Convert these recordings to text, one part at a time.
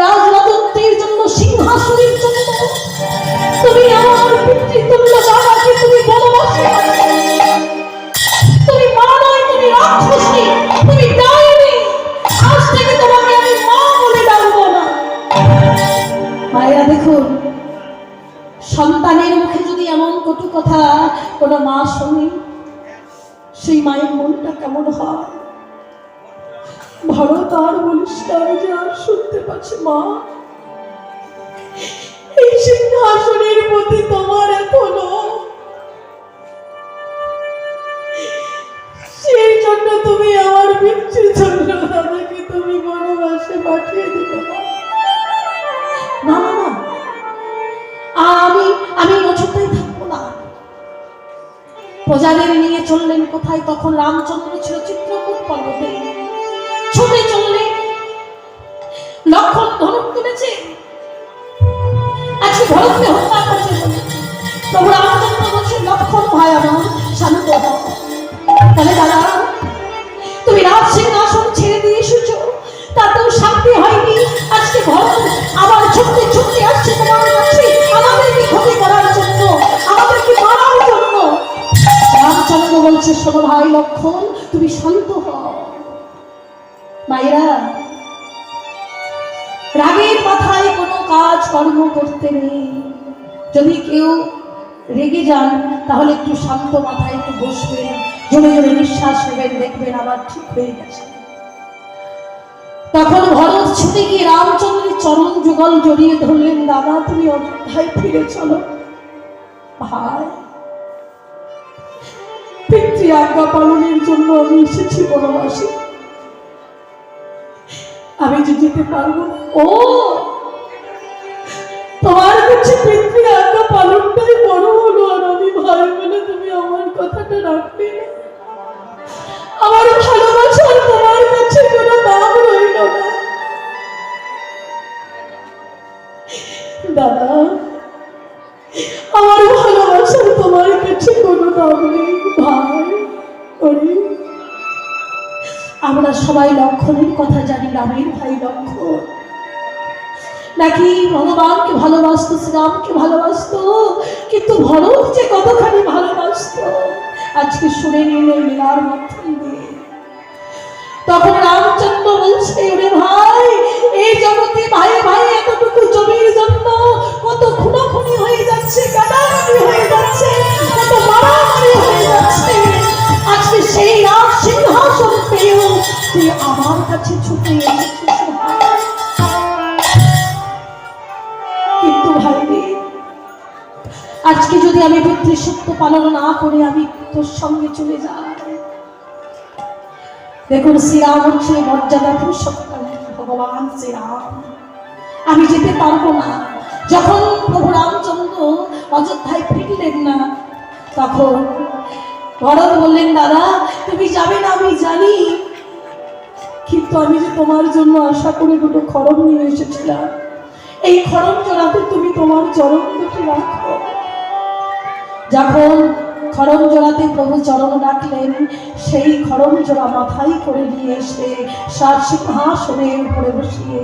রাজরাজত্বের জন্য সিংহাসনের জন্য। তুমি আমার বাবাকে তুমি বনবাসে। তুমি মা নয় তুমি রাক্ষসী তুমি আমি না। মায়েরা দেখুন সন্তানের মুখে যদি এমন কটু কথা কোনো মা শোনে, সেই মায়ের মনটা কেমন হয়? ভরত আর বলিস না যে আর শুনতে পাচ্ছি মা। এই সিংহাসনের প্রতি তোমার এখনও সেই জন্য তুমি আমার দাদাকে তুমি বনবাসে পাঠিয়ে দিলে না আমি আমি থাকব না। প্রজাদের নিয়ে চললেন কোথায়? তখন রামচন্দ্র ছিল ধনুক আজকে ভরতকে হত্যা করতে প্রভু রামচন্দ্র বলছে, লক্ষণ ভাই আমার হও তাহলে দাদা, তুমি রাজ সিংহাসন ছেড়ে দিয়ে এসেছ। তাতেও শান্তি হয়নি। আজকে ভরত আবার ছুটতে ছুটতে আসছে তোমার কাছে। আমাদেরকে ক্ষতি করার জন্য, আমাদেরকে মারার জন্য। রামচন্দ্র বলছে, শোনো ভাই লক্ষণ, তুমি শান্ত হও। মায়েরা রাগের মাথায় কোনো কাজ কর্ম করতে নেই। যদি কেউ রেগে যান, তাহলে একটু শান্ত মাথায় একটু বসবেন। জোরে জোরে নিঃশ্বাস নেবেন, দেখবেন আবার ঠিক হয়ে গেছে। তখন ভরত ছুটে গিয়ে রামচন্দ্রের চরণ যুগল জড়িয়ে ধরলেন, দাদা, তুমি অযোধ্যায় ফিরে চলো। ভাই, পিতৃ আজ্ঞা পালনের জন্য আমি এসেছি বনবাসী। আমি যে যেতে পারব ও! তোমার কাছে পৃথিবীর আজ্ঞা পালনটাই বড় হলো আর আমি ভয় বলে তুমি আমার কথাটা রাখবে আমার ভালোবাসা তোমার কাছে সবাই লক্ষণের কথা জানি, রামের ভাই লক্ষণ। নাকি ভগবানকে ভালোবাসত, শ্রীরামকে ভালোবাসত, কিন্তু ভরত যে কতখানি ভালোবাসত, আজকে শুনে নিল লীলার মধ্যে তখন রামচন্দ্র বলছে ভাই, এই জগতে ভাই ভাই পালন না করে আমি তোর সঙ্গে চলে যাই। দেখুন শ্রীরাম হচ্ছে মর্যাদা পুরুষোত্তম, ভগবান শ্রীরাম। আমি যেতে পারব না। যখন প্রভু রামচন্দ্র অযোধ্যায় ফিরলেন না, তখন ভরত বললেন, দাদা, তুমি যাবে না, আমি জানি। কিন্তু আমি যে তোমার জন্য আশা করে দুটো খড়ম নিয়ে এসেছিলাম। এই খড়ম জোড়াতে তুমি তোমার চরম দুটি রাখো। যখন খড়ম জোড়াতে প্রভু চরণ রাখলেন সেই খড়ম জোড়া মাথায় করে নিয়ে এসে সার সিংহাসনের উপরে বসিয়ে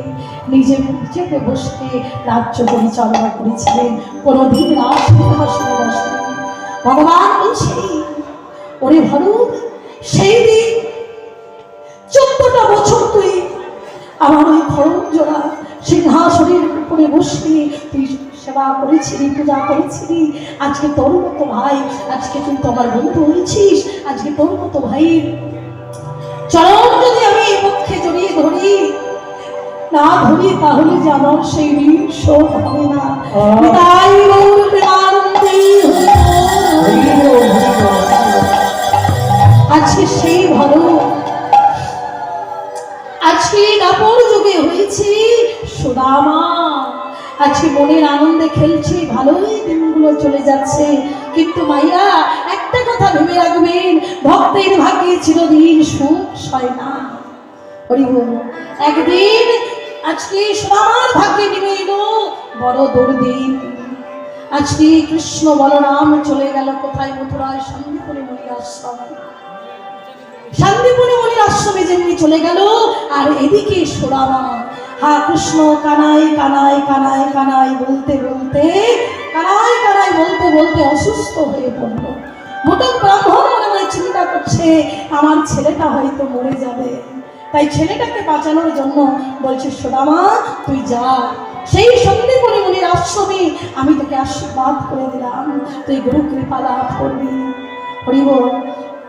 নিজে চেপে বসে রাজ্য পরিচালনা করেছিলেন। কোনোদিন রাজ সিংহাসনে বসেন। ভগবান বলছে, ওরে ভরত, সেই দিন চোদ্দটা বছর তুই আমার ওই খড়ম জোড়া সিংহাসনের উপরে বসে তুই সেবা করেছিলি পূজা করেছিলি। আজকে তোর মতো ভাই আজকে তুই তো আমার বন্ধু হয়েছিস। আজকে তোর মতো ভাইয়ের চরণ যদি আমি এই পক্ষে জড়িয়ে ধরি না ধরি তাহলে যে আমার সেই ঋণ শোধ হবে না। তাই। আজকে সেই ভালো। আজকে দাপর যুগে হয়েছে সুদামা। আজকে মনের আনন্দে খেলছে, ভালোই দিনগুলো চলে যাচ্ছে। কিন্তু মাইয়া, একটা কথা ভেবে রাখবেন, ভক্তের ভাগ্যে চিরদিন সুখ হয় না। একদিন আজকে সুদামার ভাগ্যে নেমে এলো বড় দুর্দিন। আজকে কৃষ্ণ বলরাম চলে গেল কোথায়? মথুরায়, শান্তিপুরে মনির আশ্রম শান্তিপুরে মনির আশ্রমে যেমনি চলে গেল, আর এদিকে সোরামা হা কৃষ্ণ কানাই কানাই কানাই কানাই বলতে বলতে, কানাই কানাই বলতে বলতে অসুস্থ হয়ে পড়ল। মোটক ব্রাহ্মণ মনে মনে চিন্তা করছে, আমার ছেলেটা হয়তো মরে যাবে। তাই ছেলেটাকে বাঁচানোর জন্য বলছে সোদামা তুই যা। সেই সন্ধে মনে মনির আশ্রমে আমি তোকে আশীর্বাদ করে দিলাম। তুই গুরু কৃপা লাভ করবি। হরিব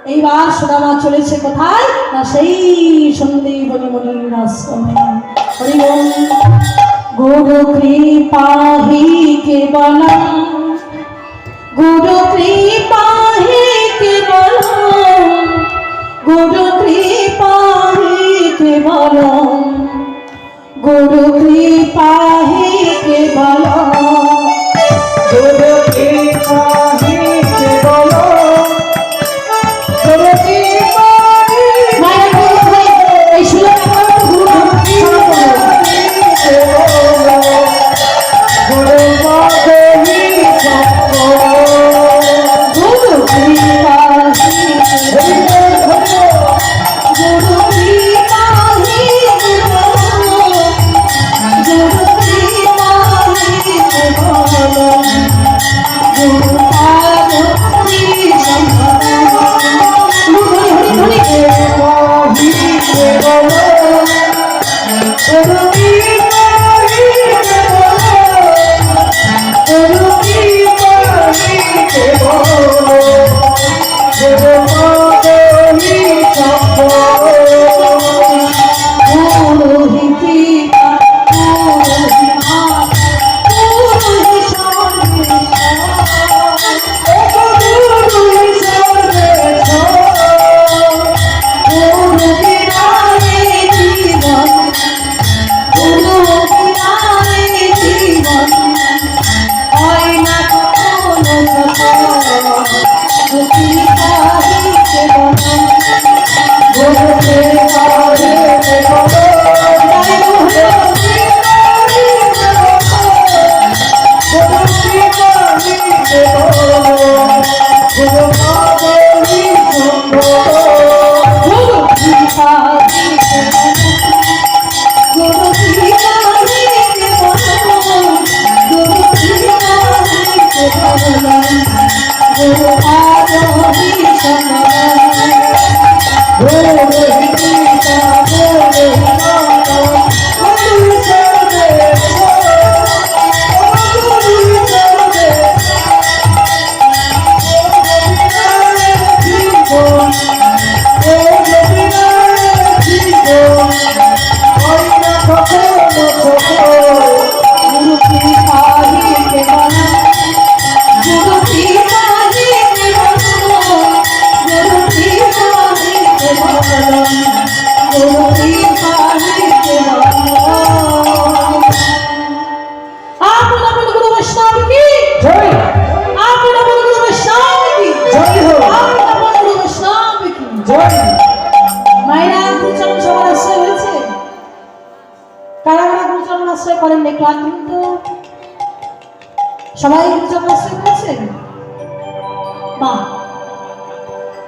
এইবার সুদামা চলেছে কোথায়? না সেই সন্ধি বলি মনির আশ্রমে হরি গুরু কৃপা হি কেবলম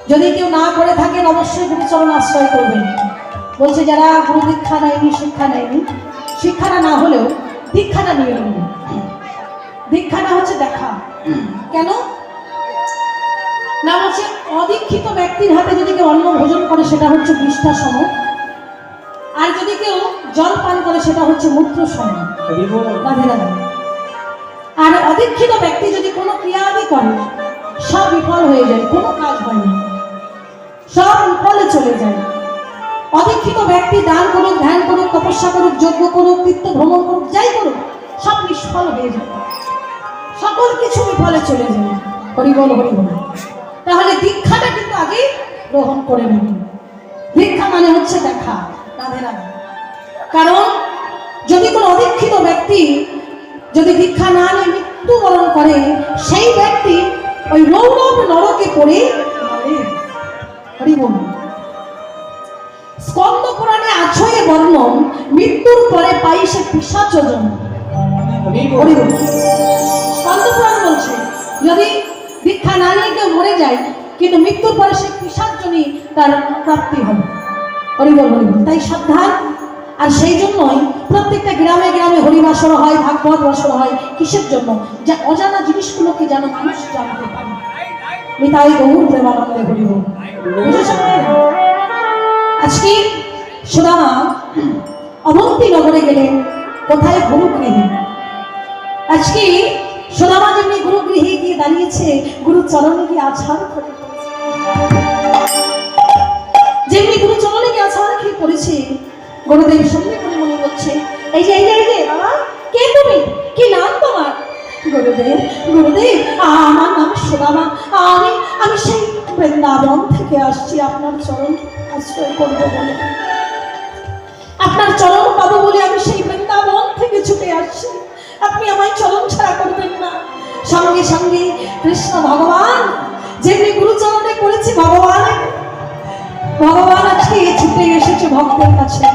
যদি কেউ না করে থাকেন, অবশ্যই গুরুচরণ আশ্রয় করবেন। বলছে, যারা গুরু দীক্ষা নেয়নি, শিক্ষা নেয়নি শিক্ষাটা না হলেও দীক্ষাটা নিয়ে নিন দীক্ষাটা হচ্ছে দেখা। কেন? না হচ্ছে অদীক্ষিত ব্যক্তির হাতে যদি কেউ অন্ন ভোজন করে, সেটা হচ্ছে বিষ্ঠা সম আর যদি কেউ জল পান করে, সেটা হচ্ছে মূত্র সম আর অদীক্ষিত ব্যক্তি যদি কোনো ক্রিয়াদি করে, সব বিফল হয়ে যায়, কোনো কাজ হয় না। সব বিফলে চলে যায়। অদীক্ষিত ব্যক্তি দান করুক, ধ্যান করুক, তপস্যা করুক, যজ্ঞ করুক, তীর্থ ভ্রমণ করুক, যাই করুক, সব নিষ্ফল হয়ে যায়। সকল কিছু বিফলে চলে যায়। হরিবল হরিবল তাহলে দীক্ষাটা কিন্তু আগে গ্রহণ করে নেবেন দীক্ষা মানে হচ্ছে দেখা রাধে রাধে। কারণ যদি কোনো অদীক্ষিত ব্যক্তি যদি দীক্ষা না নিয়ে মৃত্যুবরণ করে সেই ব্যক্তি ওই রৌরব নরকে পড়ে মরে। হরি বল। স্কন্দ পুরাণে আছয়ে বর্ণন মৃত্যুর পরে পাই সে পিসাচ জন্ম হরি বল। হরি স্কন্দ পুরাণ বলছে যদি দীক্ষা না নিয়ে কেউ মরে যায়, কিন্তু মৃত্যুর পরে সে পিসাচজনই তার প্রাপ্তি হবে। হরি বল হরি বল তাই সাবধান। আর সেই জন্যই প্রত্যেকটা গ্রামে গ্রামে হরিবাসর হয়, ভাগবত বাসর হয় কিসের জন্য? যা অজানা জিনিসগুলোকে যেন মানুষ জানতে পারে। মিতাই গৌর প্রেমানন্দে হরি হোক বুঝেছেন? আজকে সুদামা অবন্তী নগরে গেলেন কোথায় গুরুগৃহে আজকে সুদামা যেমনি গুরুগৃহে গিয়ে দাঁড়িয়েছে, গুরু চরণে গিয়ে আছাড় করে যেমনি গুরু চরণে গিয়ে আছাড় খেয়ে পড়েছে, গুরুদেব সঙ্গে করে মনে করছে, এই যে এই যে এই যে, বাবা, কে তুমি? কি নাম তোমার? গুরুদেব গুরুদেব, আমার নাম সুদামা আমি আমি সেই বৃন্দাবন থেকে আসছি, আপনার চরণ আশ্রয় করব বলে। আপনার চরণ পাবো বলে আমি সেই বৃন্দাবন থেকে ছুটে আসছি। আপনি আমায় চরণ ছাড়া করবেন না। সঙ্গে সঙ্গে কৃষ্ণ ভগবান যেমনি গুরুচরণে করেছে ভগবান ভগবান আজকে ছুটে এসেছে ভক্তের কাছে।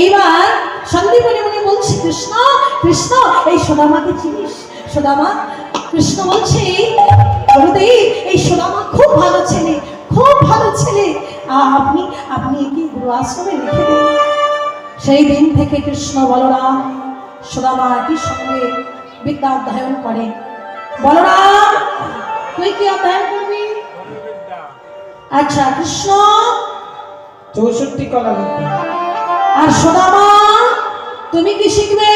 এইবার সন্দীপনী মনে বলছে, কৃষ্ণ কৃষ্ণ, এই সোদামাকে চিনিস? সোদামা কৃষ্ণ বলছে এই সোদামা খুব ভালো ছেলে, খুব ভালো ছেলে। আপনি আপনি কি গুরু আশ্রমে লিখে দিন। সেই দিন থেকে কৃষ্ণ বলরাম সুদামা একই সঙ্গে বিদ্যা অধ্যয়ন করে? বলরাম তুই কি অধ্যয়ন করবি? আচ্ছা কৃষ্ণ। চৌষট্টি কলা আর সুদামা তুমি কি শিখবে?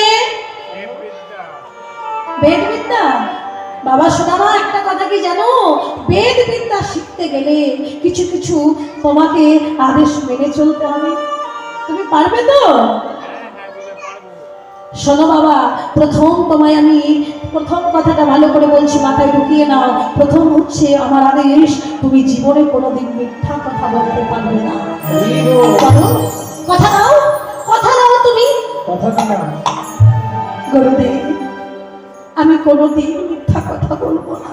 বেদ বিদ্যা। বাবা সুদামা একটা কথা কি জানো? বেদ বিদ্যা শিখতে গেলে কিছু কিছু তোমাকে আদেশ মেনে চলতে হবে। তুমি পারবে তো? শোনো বাবা প্রথম তোমায় আমি প্রথম কথাটা ভালো করে বলছি মাথায় ঢুকিয়ে নাও। প্রথম হচ্ছে আমার আদেশ তুমি জীবনে কোনোদিন মিথ্যা কথা বলতে পারবে না। কথা দাও কথা দাও তুমি। গুরুদেব আমি কোনোদিন মিথ্যা কথা বলব না।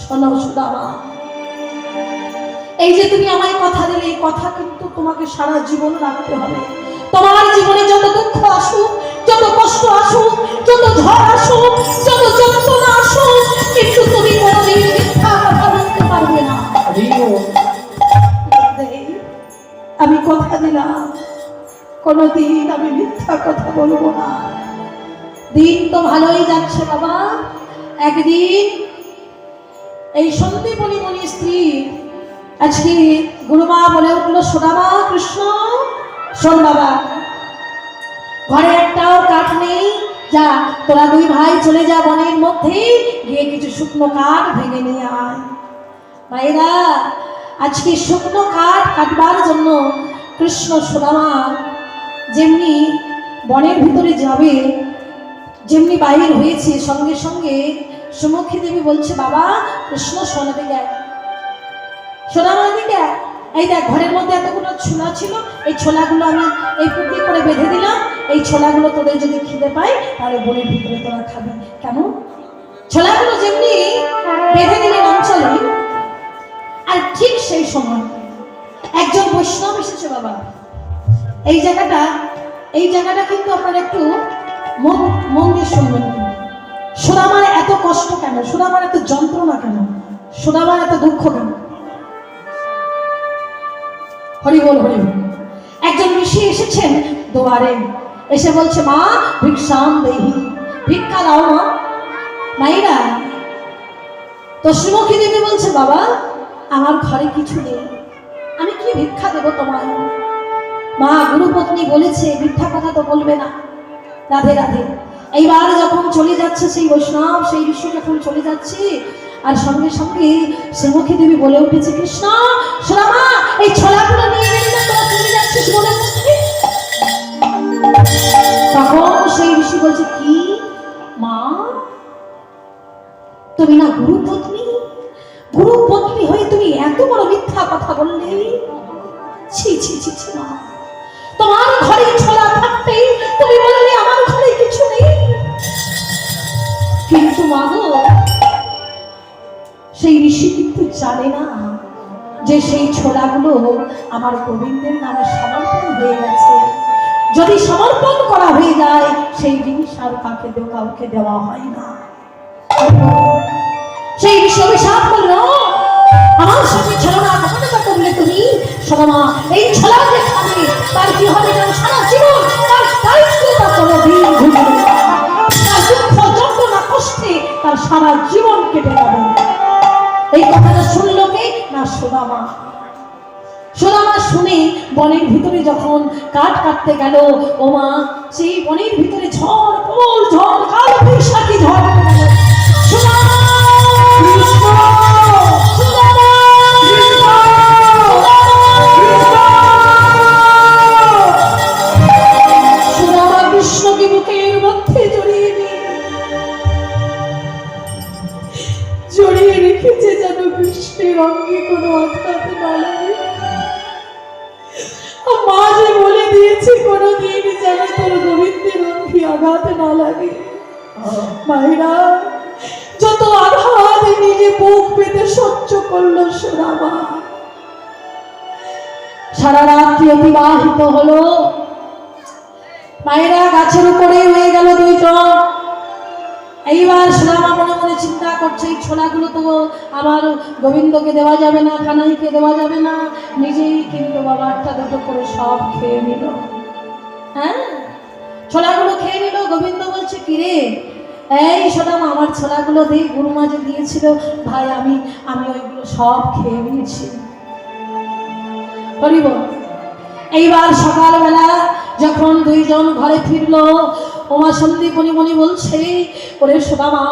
শোনো সুদামা এই যে তুমি আমায় কথা দিলে এই কথা কিন্তু তোমাকে সারা জীবন রাখতে হবে। তোমার জীবনে যত দুঃখ আসুক যত কষ্ট আসুক যত ঝড় আসুক যত যন্ত্রণা আসুক কিন্তু তুমি কোনোদিন মিথ্যা কথা বলতে পারবে না। আমি কথা দিলাম কোনোদিন আমি মিথ্যা কথা বলব না। দিন তো ভালোই যাচ্ছে বাবা। একদিন এই সন্দীপনী মনি স্ত্রী আজকে গুরুমা বলে উঠল সোনামা কৃষ্ণ শোন বাবা ঘরে একটাও কাঠ নেই যা, তোরা দুই ভাই চলে যা বনের মধ্যে, গিয়ে কিছু শুকনো কাঠ ভেঙে নিয়ে আয় ভাইরা আজকে শুকনো কাঠ কাটবার জন্য কৃষ্ণ সুদামা যেমনি বনের ভিতরে যাবে, যেমনি বাইর হয়েছে, সঙ্গে সঙ্গে সুমুখী দেবী বলছে, বাবা, কৃষ্ণ সোনা দিকে আয়। সোনামা দিকে। এই দেখ, ঘরের মধ্যে এতগুলো ছোলা ছিল, এই ছোলাগুলো আমি এই পুকুরি করে বেঁধে দিলাম এই ছোলাগুলো তোদের যদি খিদে পায়, তাহলে বনের ভিতরে তোরা খাবি। কেমন ছোলাগুলো যেমনি বেঁধে দিলেন অঞ্চলে আর ঠিক সেই সময় একজন বৈষ্ণব এসেছে বাবা। এই জায়গাটা এই জায়গাটা কিন্তু আপনারা একটু মন দিয়ে শুনবেন। সুদামার এত কষ্ট কেন? সুদামার এত যন্ত্রণা কেন? সুদামার এত দুঃখ কেন? হরি বল হরি বল। একজন ঋষি এসেছেন দুয়ারে। এসে বলছে, মা ভিক্ষাম দেহি। ভিক্ষা দাও, মা। মাইরা তো সুমুখী দেবী বলছে, বাবা, আমার ঘরে কিছু নেই। আমি কি ভিক্ষা দেব তোমায়? মা, গুরুপত্নী বলেছে, মিথ্যা কথা তো বলবে না। রাধে রাধে। এইবার যখন চলে যাচ্ছে সেই বৈষ্ণব, সেই ঋষি যখন চলে যাচ্ছে, আর সঙ্গে সঙ্গে শ্রীমুখী দেবী বলে উঠেছে, কৃষ্ণ সোনামা এই ছোলাগুলো নিয়ে চলে যাচ্ছিস মনে তখন সেই ঋষি বলছে, কি? মা, তুমি না গুরু পত্নী? গুরু পত্নী হয়ে তুমি এত বড় মিথ্যা কথা বললে? ছি ছি ছি ছি, মা। তোমার ঘরে ছোলা থাকতেই তুমি বললে আমার ঘরে কিছু নেই। কিন্তু মাগো সেই ঋষি কিন্তু জানে না যে সেই ছোলাগুলো আমার গোবিন্দের নামে সমর্পণ হয়ে গেছে। যদি সমর্পণ করা হয়ে যায়, সেই জিনিস আর কাকে কাউকে দেওয়া হয় না। সেই বিষয়ে সাপ করল আমার সঙ্গে ছেলেরা ঘটনা করলে তুমি? সমমা এই ছলা দেখাবে তার কি হবে যেন সারা জীবন তার দায়িত্বতা কোনো দিন ভুলবে তার দুঃখ, যন্ত্রণা, কষ্টে তার সারা জীবন কেটে যাবে এই কথাটা শুনলো কে? না, শোনা মা। শুনে বনের ভিতরে যখন কাঠ কাটতে গেল, ও মা, সেই বনের ভিতরে ঝড় ঝড় ঝড় উঠে আঘাত না লাগে। মায়েরা, যত আঘাত নিজে বুক পেতে সহ্য করল সোনামা। সারা রাত্রি অতিবাহিত হলো। মায়েরা গাছের উপরে হয়ে গেল দুইজন। এইবার সোনামা মনে মনে চিন্তা করছে, এই ছোলাগুলো তো আমার গোবিন্দকে দেওয়া যাবে না, কানাইকে দেওয়া যাবে না। নিজেই কিন্তু বাবা একটা দুটো করে সব খেয়ে নিল। হ্যাঁ? ছোলাগুলো খেয়ে নিল, গোবিন্দ বলছে, কিরে? এই সোনামা, আমার ছোলাগুলো দিয়ে গুরুমা যে দিয়েছিল, ভাই, আমি আমি ওইগুলো সব খেয়ে নিয়েছি। হরিব এইবার সকালবেলা যখন দুইজন ঘরে ফিরলো ওমা সন্দীপনি মনি বলছে, ওরে সুদামা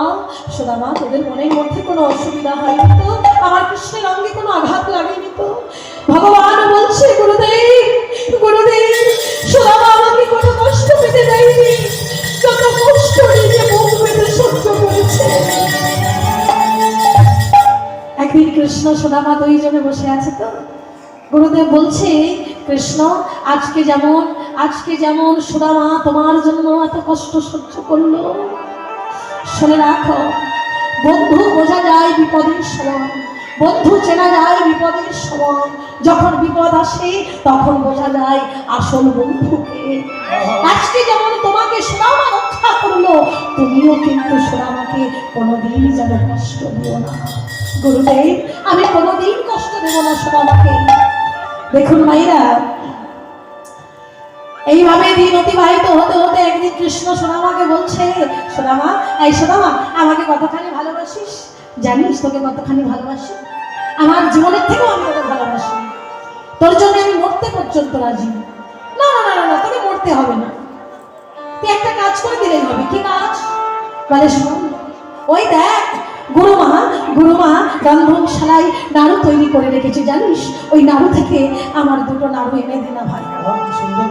সুদামা তোদের মনের মধ্যে কোনো অসুবিধা হয়নি তো? আমার কৃষ্ণের অঙ্গে কোনো আঘাত লাগেনি তো? ভগবান বলছে, গুরুদেব গুরুদেব সুদামা পেতে দেয়নি। যত কষ্ট নিজে মুখ পেতে সহ্য করেছে। একদিন কৃষ্ণ সুদামা দুইজনে বসে আছে তো? গুরুদেব বলছে, কৃষ্ণ, আজকে যেমন আজকে যেমন সুদামা তোমার জন্য এত কষ্ট সহ্য করল। শুনে রাখো, বন্ধু, বোঝা যায় বিপদের সময়। বন্ধু চেনা যায় বিপদের সময়। যখন বিপদ আসে, তখন বোঝা যায় আসল বন্ধুকে। আজকে যেমন তোমাকে সোনামা রক্ষা করল, তুমিও কিন্তু সোনামাকে কোনোদিন যেন কষ্ট দিও না। গুরুদেব, আমি কোনোদিন কষ্ট দেব না সোনামাকে। দেখুন মাইরা এইভাবে দিন অতিবাহিত হতে হতে একদিন কৃষ্ণ সোনামাকে বলছে, সোনামা, এই সোনামা, আমাকে কতখানি ভালোবাসিস? জানিস তোকে কতখানি ভালোবাসি? আমার জীবনের থেকেও আমি তোকে ভালোবাসি। তোর জন্য আমি মরতে পর্যন্ত রাজি। না না না তোকে মরতে হবে না। তুই একটা কাজ করে দিলেই হবে, কি কাজ? বলে, শোন, ওই দেখ গুরুমা গুরুমা রন্ধনশালায় নাড়ু তৈরি করে রেখেছে, জানিস? ওই নাড়ু থেকে আমার দুটো নাড়ু এনে দিনা ভাই। সুন্দর